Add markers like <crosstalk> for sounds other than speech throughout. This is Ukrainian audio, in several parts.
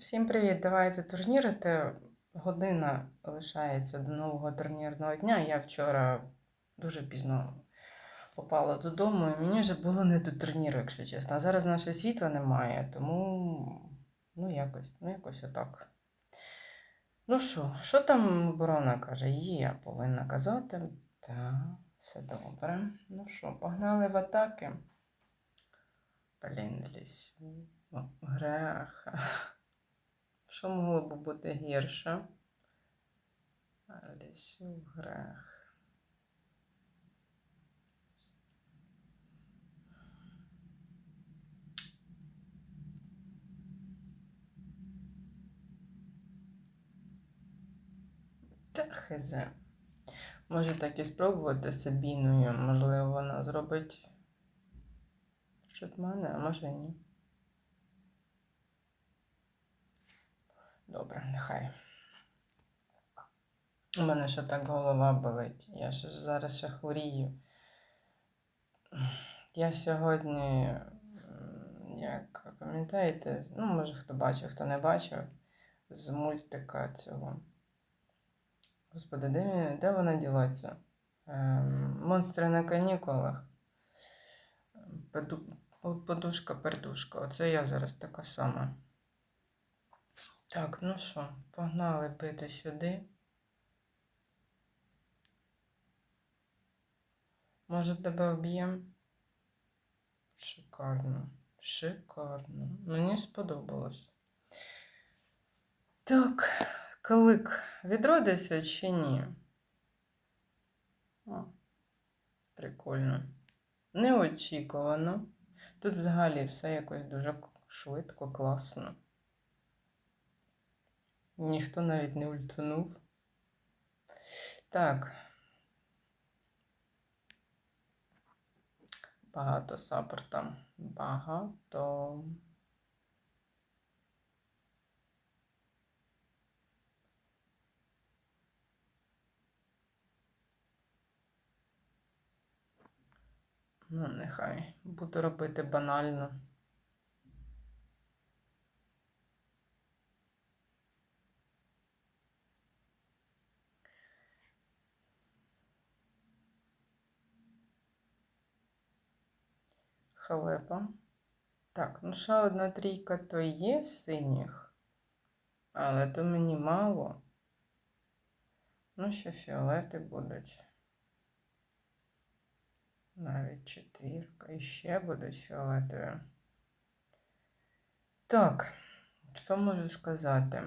Всім привіт! Давайте турнірити. Година лишається до нового турнірного дня. Я вчора дуже пізно попала додому, і мені вже було не до турніру, якщо чесно. А зараз наше світла немає, тому ну якось, ну якось отак. Ну що, що там оборона каже? Є, повинна казати. Так, все добре. Ну що, погнали в атаки. Блін, лісю. О, Грех. Що могло б бути гірше? Лісю грех. Та хизе. Може так і спробувати Сабіною. Можливо, вона зробить щось мене, а може і ні. Добре, нехай. У мене ще так голова болить. Я ще зараз ще хворію. Я сьогодні, як пам'ятаєте, ну, може хто бачив, хто не бачив, з мультика цього. Господи, де, де вона ділася? Ем, Монстри на канікулах. Подушка-пердушка. Оце я зараз така сама. Так, ну що, погнали бити сюди. Може, тебе вб'ємо? Шикарно. Шикарно. Мені сподобалось. Так, клик відродився чи ні? О, прикольно. Неочікувано. Тут взагалі все якось дуже швидко, класно. Ніхто навіть не ультанув. Так. Багато саппорта. Багато. Ну, нехай. Буду робити банально. Халепа. Так, ну ще одна трійка то є синіх, але то мені мало. Ну, ще фіолети будуть. Навіть четвірка. І ще будуть фіолетові. Так, що можу сказати?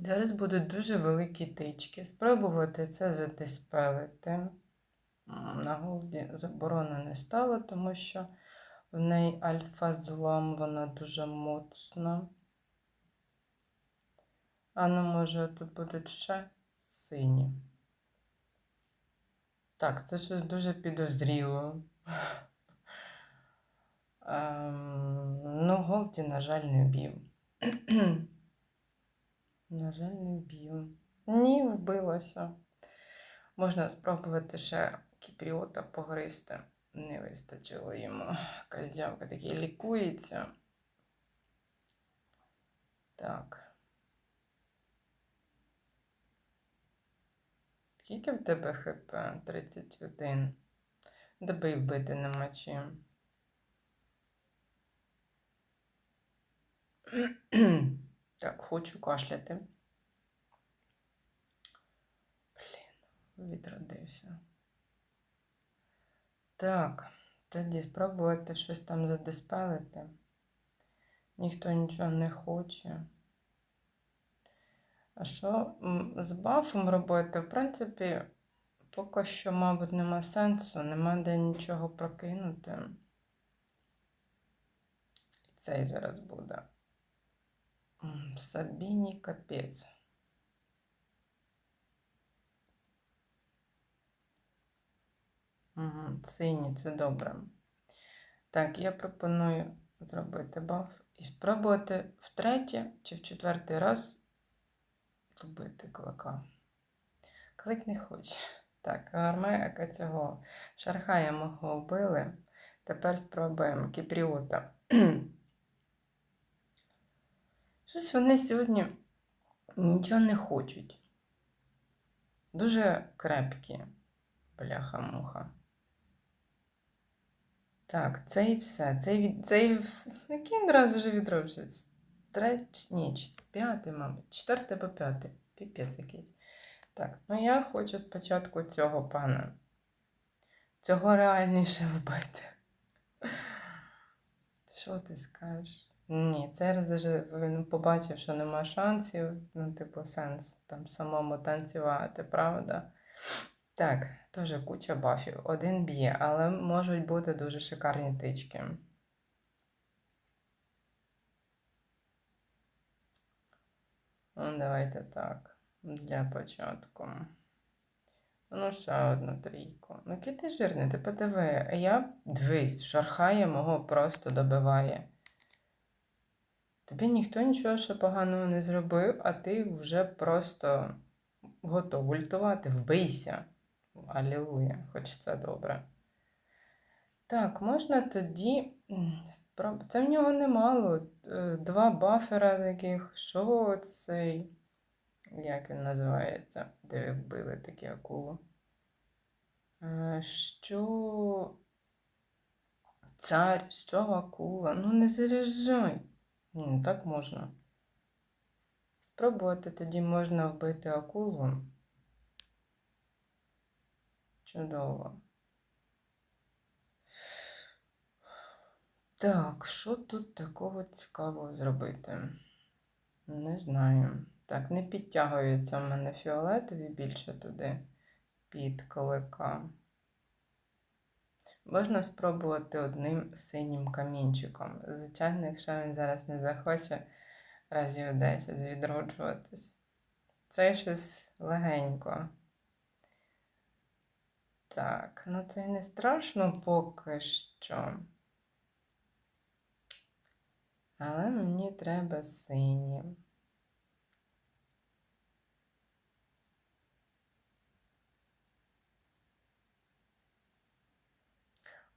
Зараз будуть дуже великі тички. Спробувати це задиспелити. На голді заборони не стало, тому що в неї альфа-злам, вона дуже моцна. А ну, може, тут будуть ще сині. Так, це щось дуже підозріло. <laughs> Ем, ну, Голді, на жаль, не вб'ю. <clears throat> на жаль, не вб'ю. Ні, вбилася. Можна спробувати ще кіпріота погризти. Не вистачило йому. Козявка такий лікується. Так. Скільки в тебе хп? 31. Доби вбити нема чим. <clears throat> Так, хочу кашляти. Блін, відродився. Так, тоді спробувати щось там задиспелити. Ніхто нічого не хоче. А що з бафом робити? В принципі, поки що, мабуть, нема сенсу, нема де нічого прокинути. І цей зараз буде. Сабіні капець. Угу, сині, це добре. Так, я пропоную зробити баф і спробувати втретє чи в четвертий раз Любити клика. Клик не хоче. Так, гармека цього шархая мого вбили. Тепер спробуємо кіпріота. Щось вони сьогодні нічого не хочуть. Дуже крепкі, бляха-муха. Так, це і все. Цей, від... цей... в- <laughs> Який раз вже відроджується? Третій, ні, п'ятий, мабуть. Четвертий або п'ятий. Піпець якийсь. Так, ну я хочу спочатку цього пана. Цього реальніше вбити. <laughs> Що ти скажеш? Ні, цей раз вже він побачив, що нема шансів, ну, типу, сенс там самому танцювати, правда? Так, теж куча бафів. Один б'є, але можуть бути дуже шикарні тички. Ну, давайте так. Для початку. Ну, ще одну трійку. Ну, який ти жирний, ти подиви. А я дивись, шархає мого просто добиває. Тобі ніхто нічого ще поганого не зробив, а ти вже просто готов ультувати. Вбийся. Алілуя, хоч це добре. Так, можна тоді. Це в нього немало. Е, Два бафера таких. Що цей? Як він називається? Де вбили такі акулу? Е, Що. Цар, що акула? Ну не заряджай. Ну так можна. Спробувати тоді можна вбити акулу. Чудово. Так, що тут такого цікавого зробити? Не знаю. Так, не підтягуються в мене фіолетові більше туди під колика. Можна спробувати одним синім камінчиком. Звичайно, якщо він зараз не захоче разів 10 відроджуватись. Це щось легенько. Так, ну це не страшно поки що. Але мені треба сині.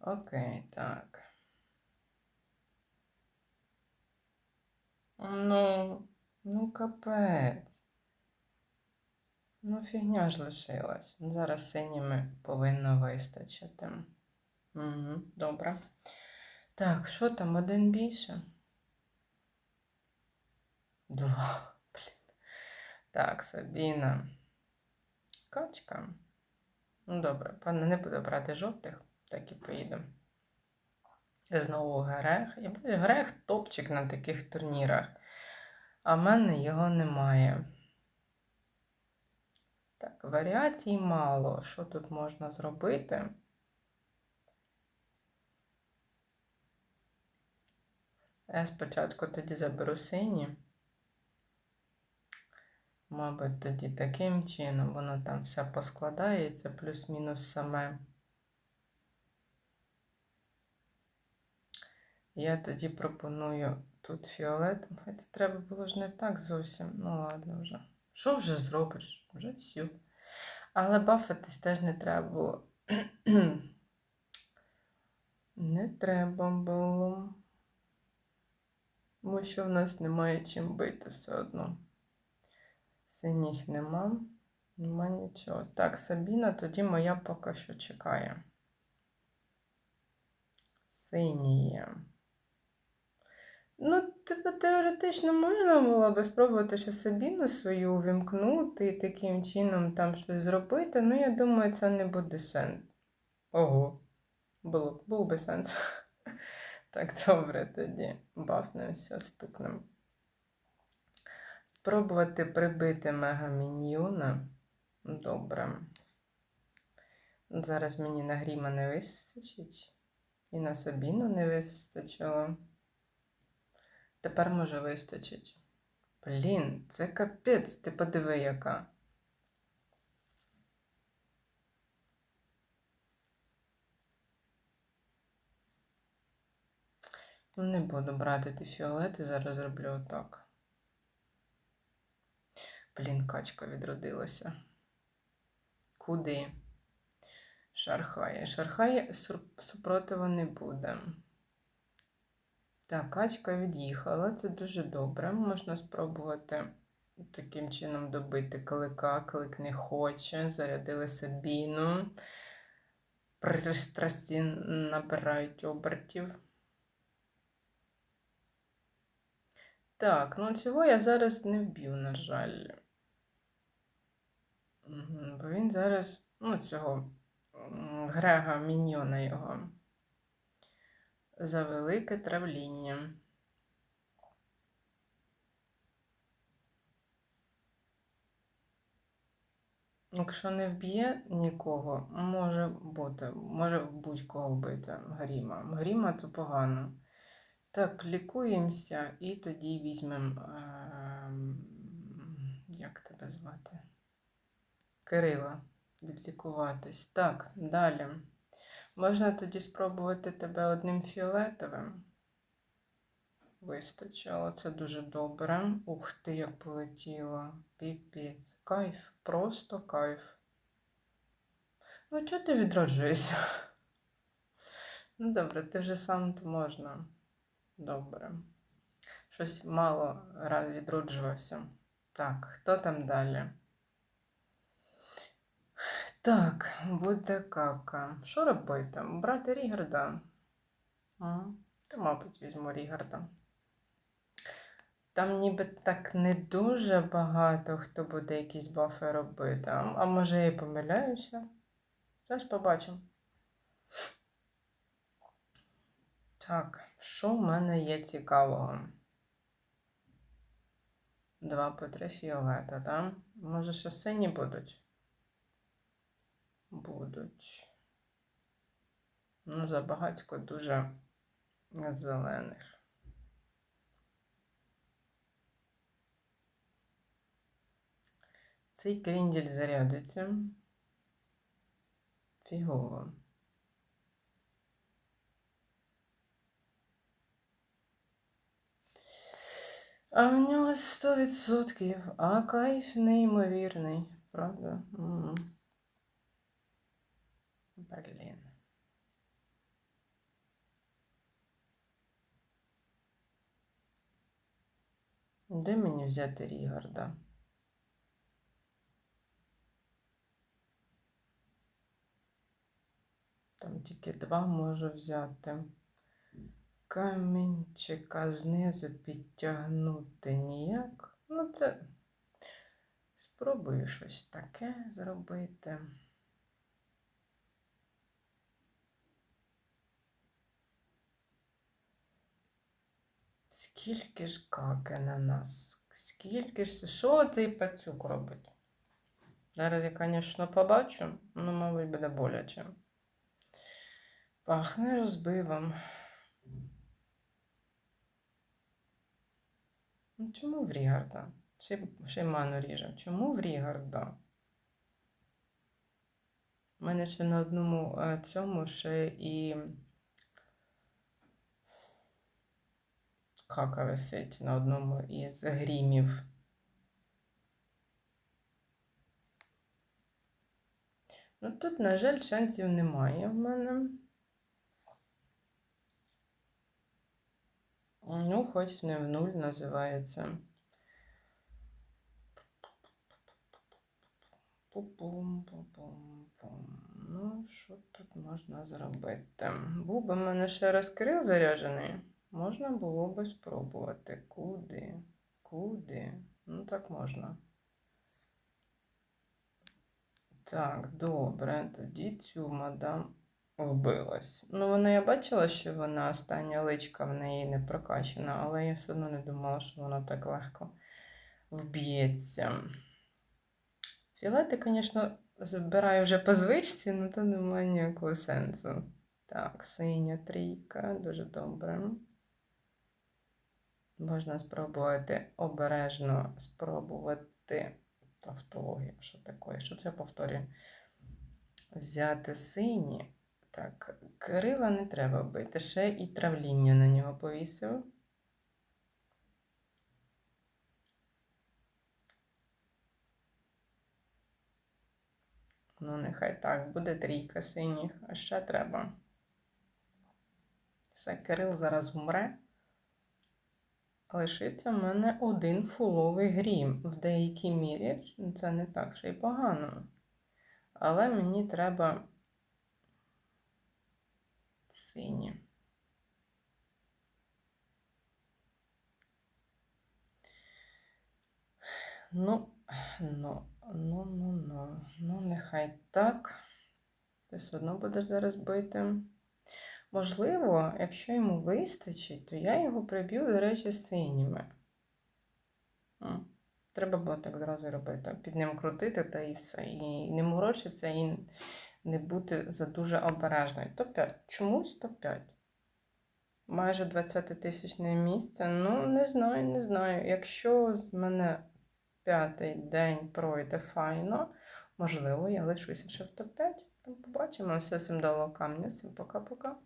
Окей, так. Ну, ну капець. Ну, фігня ж лишилась. Зараз синіми повинно вистачити. Угу, добре. Так, що там, один більше? Два. <laughs> Блін. Так, Сабіна. Качка. Ну, добре, пане, не буду брати жовтих, так і поїдемо. Знову грех. Я бачу, грех топчик на таких турнірах. А в мене його немає. Так, варіацій мало. Що тут можна зробити? Я спочатку тоді заберу сині. Мабуть, тоді таким чином воно там все поскладається, плюс-мінус саме. Я тоді пропоную тут фіолет. Хоча треба було ж не так зовсім. Ну ладно вже. Що вже зробиш? Вже все. Але бафатись теж не треба було. <clears throat> не треба було. Тому що в нас немає чим бити все одно. Синіх нема, нема нічого. Так, Сабіна, тоді моя поки що чекає. Синіє. Ну, типу, теоретично можна було би спробувати ще Сабіну свою увімкнути і таким чином там щось зробити. Ну, я думаю, це не буде сенс. Ого, було, був би сенс. <laughs> Так, добре, тоді бафнемося, стукнемо. Спробувати прибити мегаміньйона. Добре. Зараз мені на Гріма не вистачить. І на Сабіну не вистачило. Тепер може вистачить. Блін, це капець, ти подиви, яка. Ну, не буду брати ті фіолети, зараз зроблю отак. Блін, качка відродилася. Куди? Шархає. Шархає супротиву не буде. Так, качка від'їхала, це дуже добре. Можна спробувати таким чином добити клика. Клик не хоче, зарядили Сабіну. Пристрасті набирають обертів. Так, ну цього я зараз не вб'ю, на жаль. Бо він зараз, ну, цього Грега Міньйона його. За велике травління. Якщо не вб'є нікого, може бути, може будь-кого вбити Гріма. Гріма то погано. Так, лікуємося і тоді візьмемо. ем, Як тебе звати? Кирила. Відлікуватись. Так, далі. Можна тоді спробувати тебе одним фіолетовим. Вистачило, це дуже добре. Ух ти, як полетіло. Піпець. Кайф, просто кайф. Ну, чого ти відроджуєшся? Ну, добре, ти вже сам то можна. Добре. Щось мало раз відроджувався. Так, хто там далі? Так, буде кака. Що робити? Брати Рігарда? То, мабуть, візьму Рігарда. Там ніби так не дуже багато хто буде якісь бафи робити. А, а може я і помиляюся? Зараз побачимо. Так, що в мене є цікавого? Два по три фіолета, так? Може, ще сині будуть? Будуть. Ну, забагацько дуже зелених. Цей крінділь зарядиться. Фігово. А в нього 100%, а кайф неймовірний, правда? М. Блін. Де мені взяти Рігарда? Там тільки два можу взяти. Камінчика знизу підтягнути ніяк. Ну, це спробую щось таке зробити. Скільки ж каки на нас? Скільки ж. Що цей пацюк робить? Зараз я, звісно, побачу, ну, мабуть, буде боляче. Пахне розбивом. Ну, чому в Рігарда? Ще, ще ману ріже. Чому в Рігарда? У мене ще на одному е, цьому ще і хака висить на одному із грімів. Ну, тут, на жаль, шансів немає в мене. Ну, хоч не в нуль називається. Пу-пум-пу-пум-пум. Ну, що тут можна зробити? Був би в мене ще раз Кирил заряджений. Можна було би спробувати. Куди? Куди? Ну, так можна. Так, добре, тоді цю мадам вбилась. Ну, вона я бачила, що вона остання личка в неї не прокачана, але я все одно не думала, що вона так легко вб'ється. Філети, звісно, збираю вже по звичці, але то немає ніякого сенсу. Так, синя трійка, дуже добре. Можна спробувати обережно спробувати тавтологію. Що таке? Що це повторює? Взяти сині. Так, Кирила не треба бити. Ще і травління на нього повісив. Ну, нехай так, буде трійка синіх, а ще треба. Все, Кирил зараз вмре. Лишиться в мене один фуловий грім. В деякій мірі це не так ще й погано. Але мені треба сині. Ну, ну, ну, ну, ну, ну, нехай так. Ти все одно будеш зараз бити. Можливо, якщо йому вистачить, то я його приб'ю, до речі, синіми. Треба було так зразу робити. Під ним крутити та і все. І не морочитися, і не бути за дуже обережною. Топ-5. Чомусь топ-5. Майже 20 тисячне місце. Ну, не знаю, не знаю. Якщо з мене п'ятий день пройде файно, можливо, я лишуся ще в топ-5. Там побачимо. Все, всім дало камня. Всім пока-пока.